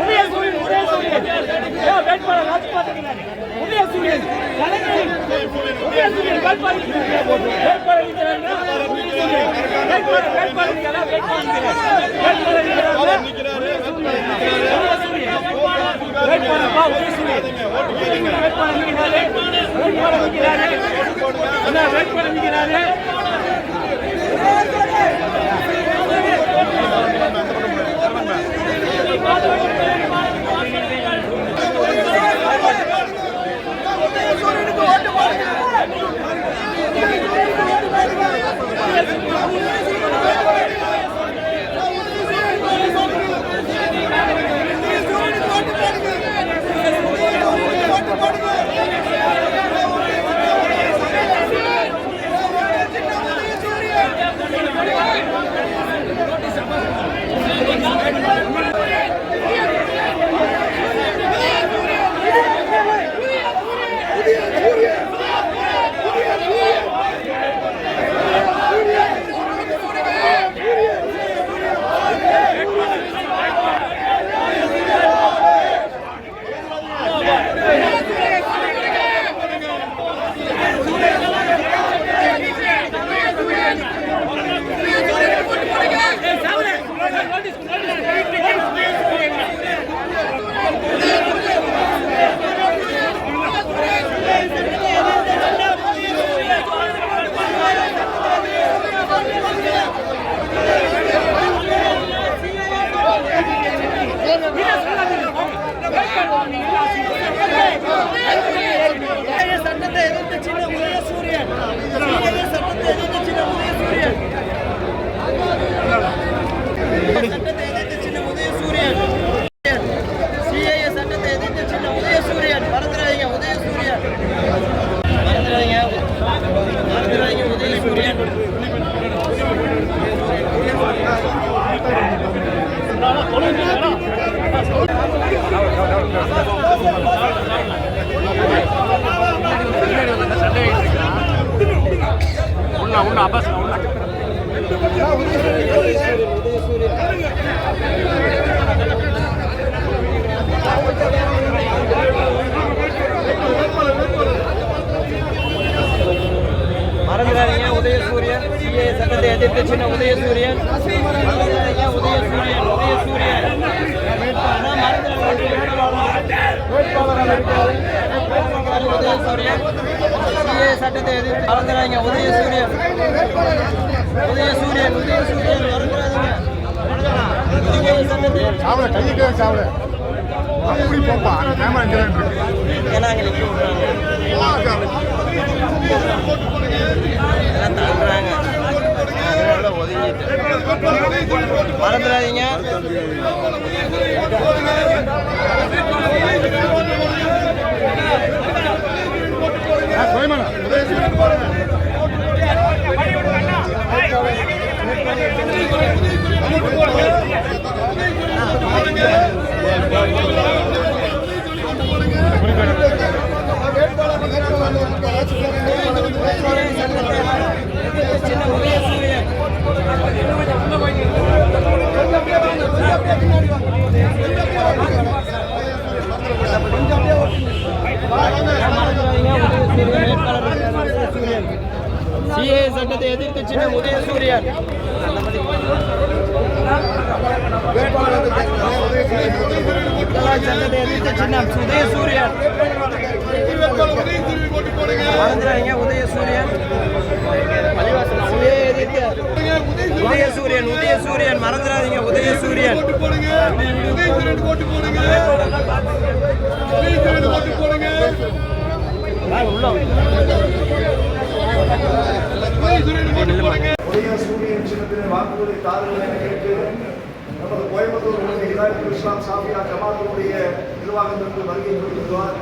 உதயசூரியன் உதயசூரியன் ஏன் வேட்பாளர் ராஜ்பாத்திருக்கிறாரு உதயசூரியன் கலைஞரின் உதயசூரியன் வேட்பாளர் வேட்பாளர் நிற்கிறாருன்னா உதயசூரியன் வேட்பாளர் வேட்பாளர் நிற்கிறா வேட்பாளர் நிற்கிறார் வேட்பாளர் நிற்கிறாரு உதயசூரியன் வேட்பாளர் பா உதயசூரியன் வேட்பாளர் நிற்கிறாரு வேட்பாளர் நிற்கிறாரு என்ன வேட்பாளர் நிற்கிறாரு உதயசூரியன் சிஏ சட்டத்தை எதிர்த்து மறந்துடாதீங்க உதயசூரியன் உதயசூரியன் உதயசூரியன் மறந்துடாதீங்க சாவல கையிட்டே சாவல அப்படி போப்பா கேமரா இங்கே இருக்கு ஏன்னா அங்கே நிற்க விடுறாங்க தள்ளுறாங்க மறந்துடாதீங்க. சிஏ சட்டத்தை எதிர்த்து சின்ன உதயசூரியன். சட்டத்தை எதிர்த்து சின்ன உதயசூரியன். மறந்துடாதீங்க உதயசூரியன். உதயசூரியன் உதயசூரியன் மறந்துடாதீங்க உதயசூரியன். உள்ள. உதய சூரியன் சின்னத்திலே வாக்குறுதி தாருங்கள் என கேட்டு நமது கோயம்புத்தூர் உள்ள இஸ்லாம் சாஃபியா ஜமாத்துடைய நிர்வாகத்திற்கு வருகை கொடுத்துள்ளார்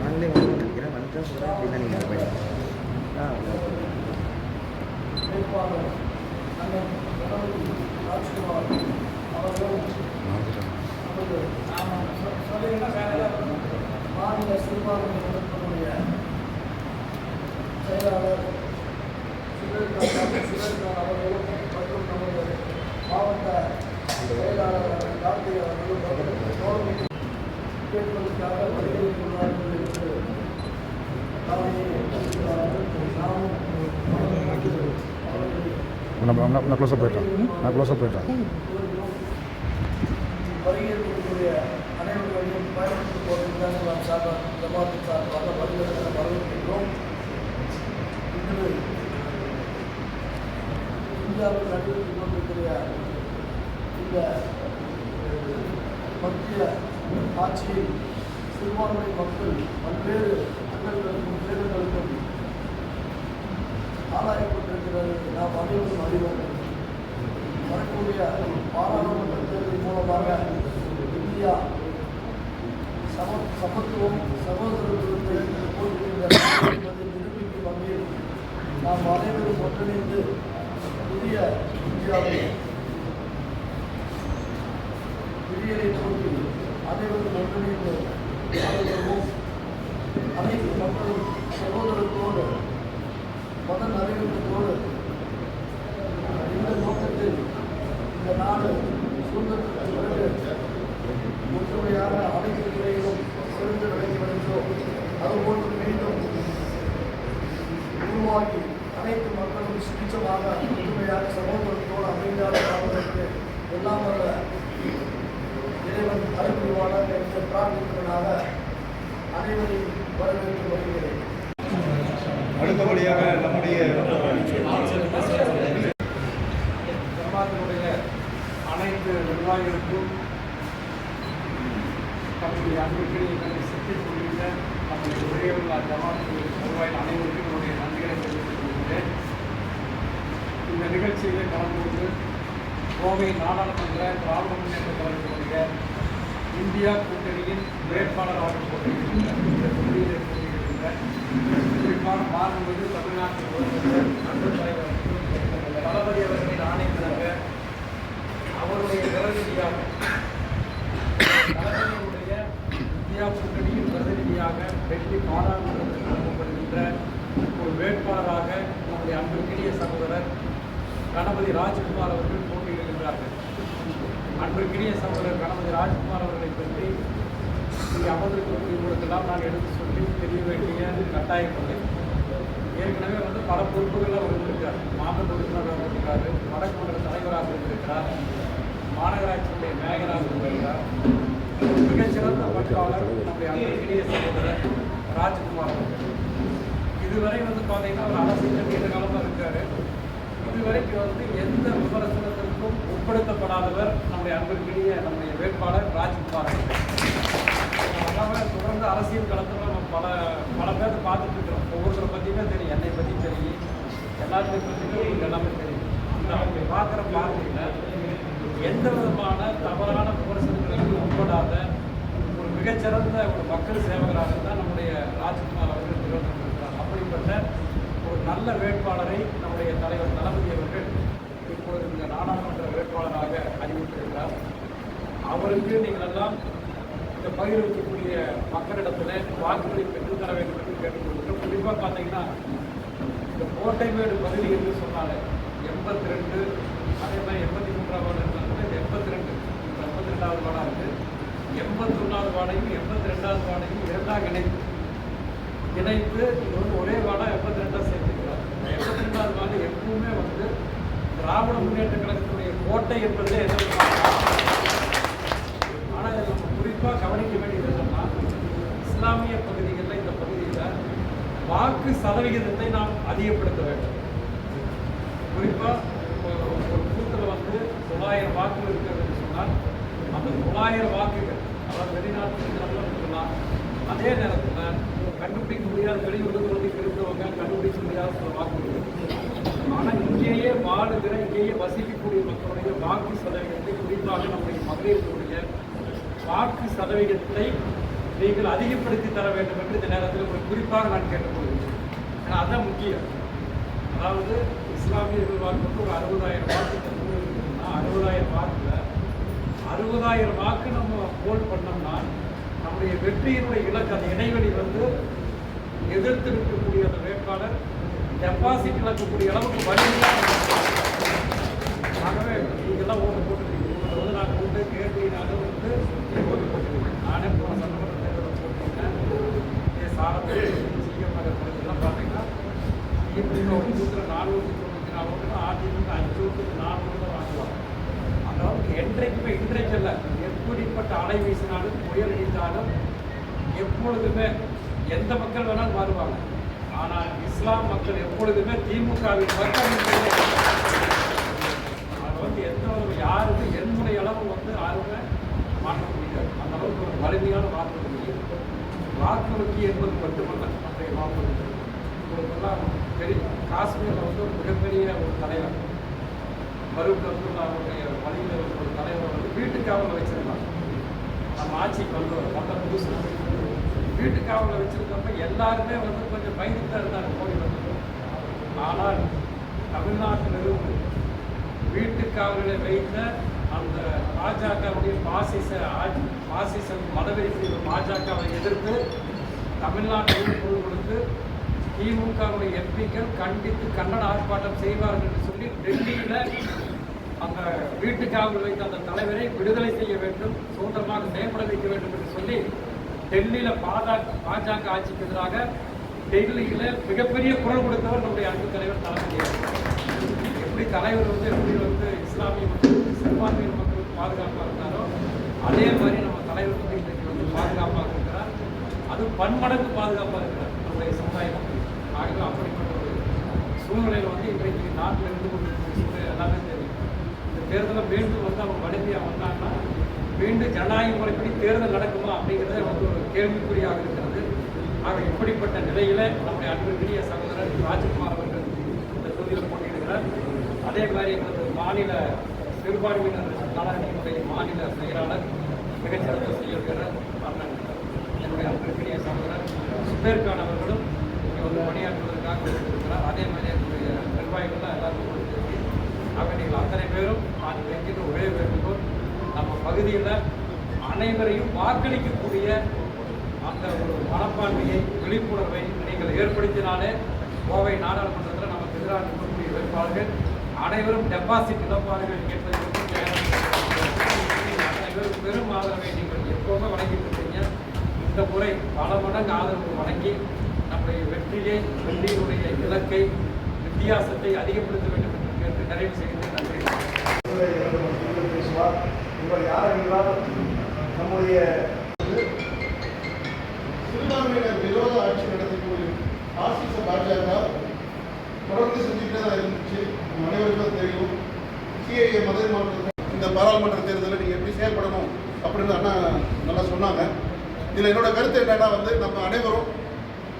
நாங்களே வந்து நினைக்கிறேன் வந்துட்டா சொல்கிறேன் அப்படின்னா நீங்கள் போயிடலாம் ஆ மாநில சிறுபான்மை இனத்தினுடைய செயலாளர் சுரேஷ்காந்த் சுரேஷ்காந்த் அவர்களும் மற்றும் நமது மாவட்ட செயலாளர் கார்த்திகை அவர்களும் கேட்பதற்காக வருகிறார்கள் என்று நான் நான் க்ளோஸாக போயிட்டேன் நான் க்ளோஸாக போயிட்டேன் வருகிறக்கூடிய அனைவர்களையும் சார்பாக இந்தியாவில் நடைபெற்றுக் கொண்டிருக்கிற இந்த மத்திய ஆட்சியில் சிறுபான்மை மக்கள் பல்வேறு அங்கங்களுக்கும் தேர்தல்களுக்கும் ஆளாயப்பட்டிருக்கிறது நாம் அனைவரும் அறிவோம் வரக்கூடிய பாராளுமன்ற தேர்தல் மூலமாக இந்தியா சம சமத்துவம் சகோதரத்துவத்தை போட்டிருக்கின்ற நிரூபிக்கும் வகையில் நாம் அனைவரும் ஒன்றிணைந்து புதிய இந்தியாவை விடியலை நோக்கி அனைவரும் ஒன்றிணைந்து அனைவரும் அனைத்து மக்களும் சகோதரத்தோடு மத நல்லிணக்கத்தோடு இந்த நோக்கத்தில் இந்த நாடு அடுத்தபடியாக நம்முடைய ஜமாத்தினுடைய அனைத்து நிர்வாகிகளுக்கும் தம்முடைய அன்புக்கு எங்களை சித்தி கொள்கின்ற நம்முடைய ஒரே உள்ள ஜமாத்து நிர்வாகிகள் அனைவருக்கும் என்னுடைய நன்றிகளை தெரிவித்துக் கொள்கிறேன். இந்த நிகழ்ச்சியில் கலந்து கொண்டு கோவை நாடாளுமன்ற திராவிட முன்னேற்ற கழகத்தினுடைய இந்தியா கூட்டணியின் வேட்பாளராக போட்டியிடுகின்ற போட்டியிடுகின்ற Obrigado. பல பொறுப்புகளில் அவர் இருந்திருக்கார் மாவட்ட உறுப்பினராக இருக்கிறார் வடக்கு மண்டல தலைவராக இருந்திருக்கிறார் மாநகராட்சியுடைய மேயராக இருந்திருக்கிறார் மிகச்சிறந்த பற்றாளர் நம்முடைய அன்பிற்கினிய சகோதரர் ராஜ்குமார் இதுவரை வந்து பார்த்தீங்கன்னா அவர் அரசியல் நீண்ட காலமாக இருக்கார். இதுவரைக்கும் வந்து எந்த விமர்சனத்திற்கும் உட்படுத்தப்படாதவர் நம்முடைய அன்பிற்கிடையே நம்முடைய வேட்பாளர் ராஜ்குமார் அவர்கள். தொடர்ந்து அரசியல் களத்தில் பல பல பேர்த்த பார்த்துட்டு இருக்கிறோம். ஒவ்வொருத்தரை பற்றியுமே தெரியும் என்னை பற்றி தெரியும். எல்லாத்தையும் பற்றியுமே உங்களுக்கு எல்லாமே தெரியும். அந்த அவங்க பார்க்குற பார்வையில் எந்த விதமான தவறான விமர்சனங்களுக்கு உட்படாத ஒரு மிகச்சிறந்த ஒரு மக்கள் சேவகராக தான் நம்முடைய ராஜ்குமார் அவர்கள் திகழ்ந்திருக்கிறார். அப்படிப்பட்ட ஒரு நல்ல வேட்பாளரை நம்முடைய தலைவர் தளபதி அவர்கள் இப்பொழுது இந்த நாடாளுமன்ற வேட்பாளராக அறிவித்திருக்கிறார். அவருக்கு நீங்கள் எல்லாம் இந்த பகுதியில் இருக்கக்கூடிய மக்களிடத்தில் வாக்குகளை பெற்றுத்தர வேண்டும் என்று கேட்டுக்கொள்கிறோம். குறிப்பாக பார்த்தீங்கன்னா இந்த கோட்டைமேடு பகுதி என்று சொன்னாலே எண்பத்தி ரெண்டு அதே மாதிரி எண்பத்தி மூன்றாம் வார்டு இருந்தாலும் இந்த எண்பத்தி ரெண்டு எண்பத்தி ரெண்டாவது வார்டாக இருக்குது எண்பத்தொன்னாவது வார்டையும் எண்பத்தி ரெண்டாவது வார்டையும் இரண்டாக இணைத்து இணைத்து இது வந்து ஒரே வார்டாக எண்பத்தி ரெண்டாக சேர்த்துக்கிறார். எண்பத்தி ரெண்டாவது வார்டு எப்பவுமே வந்து திராவிட முன்னேற்ற கழகத்துடைய கோட்டை என்பதிலே எதிர்பார்க்கலாம் விதமான ஆனால் இதில் நம்ம குறிப்பாக கவனிக்க வேண்டியது என்னன்னா இஸ்லாமிய பகுதிகளில் இந்த பகுதியில் வாக்கு சதவிகிதத்தை நாம் அதிகப்படுத்த வேண்டும். குறிப்பாக ஒரு பூத்தில் வந்து தொள்ளாயிரம் வாக்குகள் இருக்கிறதுன்னு சொன்னால் அந்த தொள்ளாயிரம் வாக்குகள். அதாவது வெளிநாட்டு சொல்லலாம் அதே நேரத்தில் கண்டுபிடிக்க முடியாத வெளியுறவுகளுக்கு இருந்தவங்க கண்டுபிடிக்க முடியாத சில வாக்குகள். ஆனால் இங்கேயே வாழுகிற இங்கேயே வசிக்கக்கூடிய மக்களுடைய வாக்கு சதவீதத்தை குறிப்பாக நம்முடைய மகளிர்களுடைய வாக்கு சதவீதத்தை நீங்கள் அதிகப்படுத்தி தர வேண்டும் என்று இந்த நேரத்தில் ஒரு குறிப்பாக நான் கேட்டுக்கொள்கிறேன் ஏன்னா அதுதான் முக்கியம். அதாவது இஸ்லாமியர்கள் வாக்கு ஒரு அறுபதாயிரம் வாக்கு இருக்குன்னா அறுபதாயிரம் வாக்கில் அறுபதாயிரம் வாக்கு நம்ம போல் பண்ணோம்னா நம்முடைய வெற்றியினுடைய இலக்கு அந்த இடைவெளி வந்து எதிர்த்து நிற்கக்கூடிய அந்த வேட்பாளர் டெபாசிட் இழக்கக்கூடிய அளவுக்கு வழி ஆகவே நீங்கள்லாம் ஓட்டு போட்டு வந்து நான் வந்து நானே போன சட்டமன்ற தேர்தலில் போட்டிருக்கேன் ஏ சாரத்தில் சிஎம் நகர் பகுதியெல்லாம் பார்த்தீங்கன்னா திமுக ஒரு நூற்றில் நானூற்றி தொண்ணூற்றி நாலு ஓட்டு அதிமுக அஞ்சு ஓட்டுக்கு நாலு ஓட்டு தான் வாங்குவாங்க அதாவது என்றைக்குமே இன்றைக்கு இல்லை எப்படிப்பட்ட அலை வீசினாலும் புயல் அடித்தாலும் எப்பொழுதுமே எந்த மக்கள் வேணாலும் வருவாங்க ஆனால் இஸ்லாம் மக்கள் எப்பொழுதுமே திமுகவின் பக்கம் வந்து எந்த யாருமே என்னுடைய அளவு வந்து யாருமே மாற்ற முடியாது. அந்த அளவுக்கு ஒரு வலிமையான வாக்குறுதி வாக்குறுதி என்பது மட்டுமல்ல அன்றைய வாக்குறுதி உங்களுக்கெல்லாம் தெரியும் காஷ்மீரில் வந்து ஒரு மிகப்பெரிய ஒரு தலைவர். பரூக் அப்துல்லா அவருடைய வழியில் ஒரு தலைவர் வந்து வீட்டுக்காவலில் வச்சிருந்தாங்க நம்ம ஆட்சிக்கு வந்து மொத்த புதுசு வீட்டுக்காவலில் வச்சிருக்கப்ப எல்லாருமே வந்து கொஞ்சம் பயந்துட்டு தான் இருந்தாங்க. மோடி வந்து. ஆனால் தமிழ்நாட்டிலிருந்து வீட்டுக்காவலில் வைத்த அந்த பாஜகவுடைய பாசிச ஆட்சி பாசிச மதவெறி செய்த பாஜகவை எதிர்த்து தமிழ்நாட்டில் குழு கொடுத்து திமுகவுடைய எம்பிக்கள் கண்டித்து கண்டன ஆர்ப்பாட்டம் செய்வார்கள் என்று சொல்லி டெல்லியில் அந்த வீட்டுக்காவல் வைத்த அந்த தலைவரை விடுதலை செய்ய வேண்டும் சுதந்திரமாக செயல்பட வைக்க வேண்டும் என்று சொல்லி டெல்லியில் பாஜக பாஜக ஆட்சிக்கு எதிராக டெல்லியில் மிகப்பெரிய குரல் கொடுத்தவர் நம்முடைய அன்பு தலைவர் தலைமையாக எப்படி தலைவர் வந்து எப்படி வந்து இஸ்லாமிய மக்களுக்கு சிறுபான்மையின மக்களுக்கு பாதுகாப்பாக இருந்தாரோ அதே மாதிரி நம்ம தலைவர் வந்து இன்றைக்கு வந்து பாதுகாப்பாக இருக்கிறார். அது பன்மடங்கு பாதுகாப்பாக இருக்கிறார் நம்முடைய சமுதாய மக்கள். ஆகவே அப்படிப்பட்ட ஒரு சூழ்நிலையில் வந்து இன்றைக்கு நாட்டில் இருந்து கொண்டிருக்கிற சூழ்நிலை எல்லாமே தெரியும். இந்த தேர்தலை மீண்டும் வந்து அவங்க வலிமையாக வந்தாங்கன்னா மீண்டும் ஜனநாயக முறைப்படி தேர்தல் நடக்குமா அப்படிங்கிறதே வந்து ஒரு கேள்விக்குறியாக இருக்கிறது. ஆக இப்படிப்பட்ட நிலையில் நம்முடைய அன்புக்குரிய சகோதரர் ராஜ்குமார் அவர்கள் இந்த தொகுதியில் போட்டியிடுகிறார். அதே மாதிரி எங்களது மாநில சிறுபான்மையினர் நலனினுடைய மாநில செயலாளர் மிகச்சிறந்த செயல்கிறார் அண்ணன் என்னுடைய அன்புக்குரிய சகோதரர் சுபேர் அவர்களும் இங்கே வந்து பணியாற்றுவதற்காக இருக்கிறார் அதே மாதிரி என்னுடைய நிர்வாகிகள்லாம் எல்லாருக்கும் கொடுத்துருக்கு ஆக நீங்கள் அத்தனை பேரும் நான் வைக்கின்ற ஒரே வேண்டுகோள் நம்ம பகுதியில் அனைவரையும் வாக்களிக்கக்கூடிய அந்த ஒரு மனப்பான்மையை விழிப்புணர்வை நீங்கள் ஏற்படுத்தினாலே கோவை நாடாளுமன்றத்தில் நமக்கு எதிராக இருக்கக்கூடிய வேட்பாளர்கள் அனைவரும் டெபாசிட் இழப்பார்கள் என்பதற்கு அத்தனை பேரும் ஆதரவை நீங்கள் எப்போவுமே வழங்கிட்டு இருக்கீங்க இந்த முறை பல மடங்கு ஆதரவு வழங்கி நம்முடைய வெற்றியை வெற்றியினுடைய இலக்கை வித்தியாசத்தை அதிகப்படுத்த வேண்டும் என்று கேட்டு நிறைவு செய்கிறேன் நன்றி. பேசுவார் இவர் யார் என்றால் நம்முடைய சிறுபான்மையினர் விரோத ஆட்சி நடத்தக்கூடிய ஆசிச பாஜக தொடர்ந்து செஞ்சுக்கிட்டே தான் இருந்துச்சு. அனைவருக்கும் தெரியும். சிஐஏ மத மாவட்டத்தில் இந்த பாராளுமன்ற தேர்தலில் நீங்கள் எப்படி செயல்படணும் அப்படின்னு அண்ணா நல்லா சொன்னாங்க. இதில் என்னோட கருத்து என்னன்னா வந்து நம்ம அனைவரும்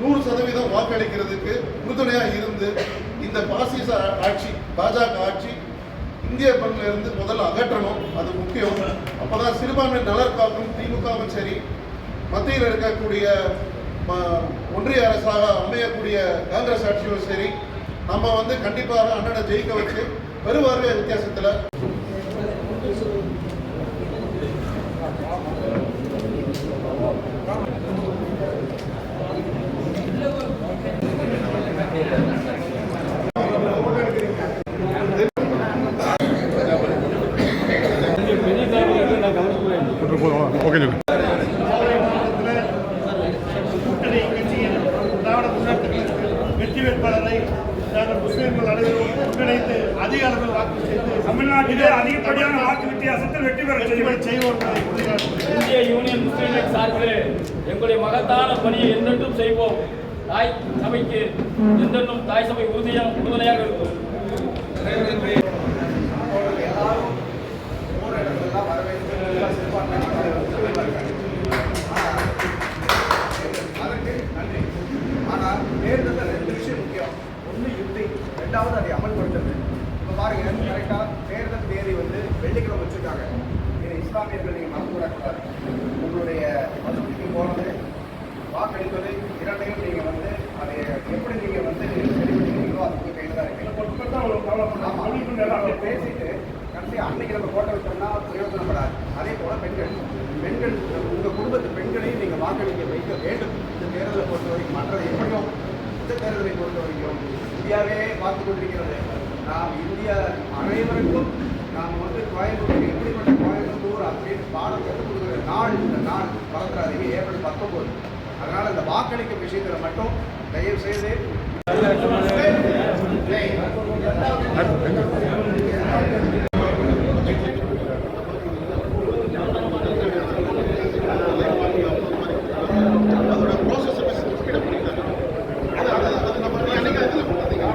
நூறு சதவீதம் வாக்களிக்கிறதுக்கு உறுதுணையாக இருந்து இந்த பாசிச ஆட்சி பாஜக ஆட்சி இந்திய இருந்து முதல்ல அகற்றணும். அது முக்கியம். அப்போதான் சிறுபான்மை நலர் காக்கும் திமுகவும் சரி மத்தியில் இருக்கக்கூடிய ம- ஒன்றிய அரசாக அமையக்கூடிய காங்கிரஸ் ஆட்சியும் சரி நம்ம வந்து கண்டிப்பாக அண்ணனை ஜெயிக்க வச்சு பெருவாரிய வித்தியாசத்தில் ஓகே. வைக்க வேண்டும். இந்த தேர்தலை பொறுத்த வரைக்கும் மற்றது எப்படியும் இந்த தேர்தலை பொறுத்த வரைக்கும் இந்தியாவே பார்த்து கொண்டிருக்கிறது. நாம் இந்தியா அனைவருக்கும் நாம் வந்து கோயம்புத்தூர் எப்படிப்பட்ட கோயம்புத்தூர் அப்படின்னு பாடம் கற்றுக் கொடுக்குற நாள் இந்த நாள் மறந்துடாதீங்க. ஏப்ரல் பத்தொன்பது அதனால இந்த வாக்களிக்கும் விஷயத்துல மட்டும் தயவு செய்து அதோட ப்ராசஸ் ஸ்பீடப் பண்ணிட்டாங்க அது அது அது நம்ம என்னைக்கு அதில் பார்த்தீங்க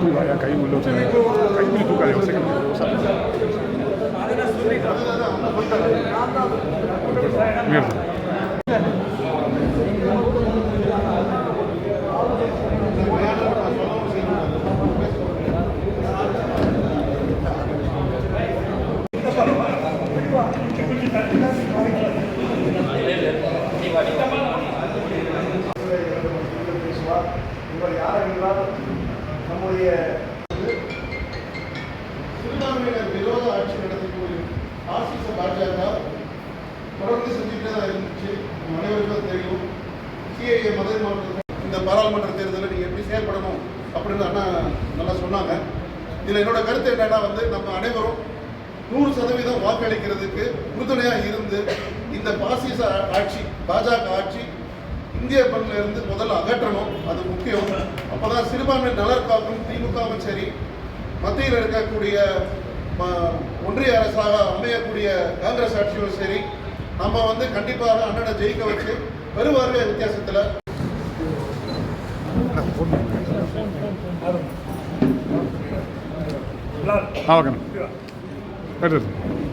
Uy, vaya, caí muy loco. Caí muy loco, yo sé que me lo sabe. Mierda. பேசுவார் இவர் யார் என்றால் நம்முடைய சிறுபான்மையினர் விரோத ஆட்சி நடத்தி போய் ஆசிச பாஜக தொடர்ந்து செஞ்சுட்டே தான் இருந்துச்சு நம்ம அனைவருக்கும் தெரியும் சிஐஏ மதர் மாவட்டத்தில் இந்த பாராளுமன்ற தேர்தலில் நீங்கள் எப்படி செயல்படணும் அப்படின்னு அண்ணா நல்லா சொன்னாங்க இதில் என்னோட கருத்து என்னன்னா வந்து நம்ம அனைவரும் நூறு சதவீதம் வாக்களிக்கிறதுக்கு உறுதுணையாக இருந்து இந்த பாசிச ஆட்சி பாஜக ஆட்சி இந்திய இருந்து முதல்ல அகற்றணும். அது முக்கியம். அப்போதான் சிறுபான்மை நலர்காக்கும் திமுகவும் சரி மத்தியில் இருக்கக்கூடிய ம- ஒன்றிய அரசாக அமையக்கூடிய காங்கிரஸ் ஆட்சியும் சரி நம்ம வந்து கண்டிப்பாக அண்ணனை ஜெயிக்க வச்சு பெருவார்வை வித்தியாசத்தில். ആ ഓക്കെ എടുത്തു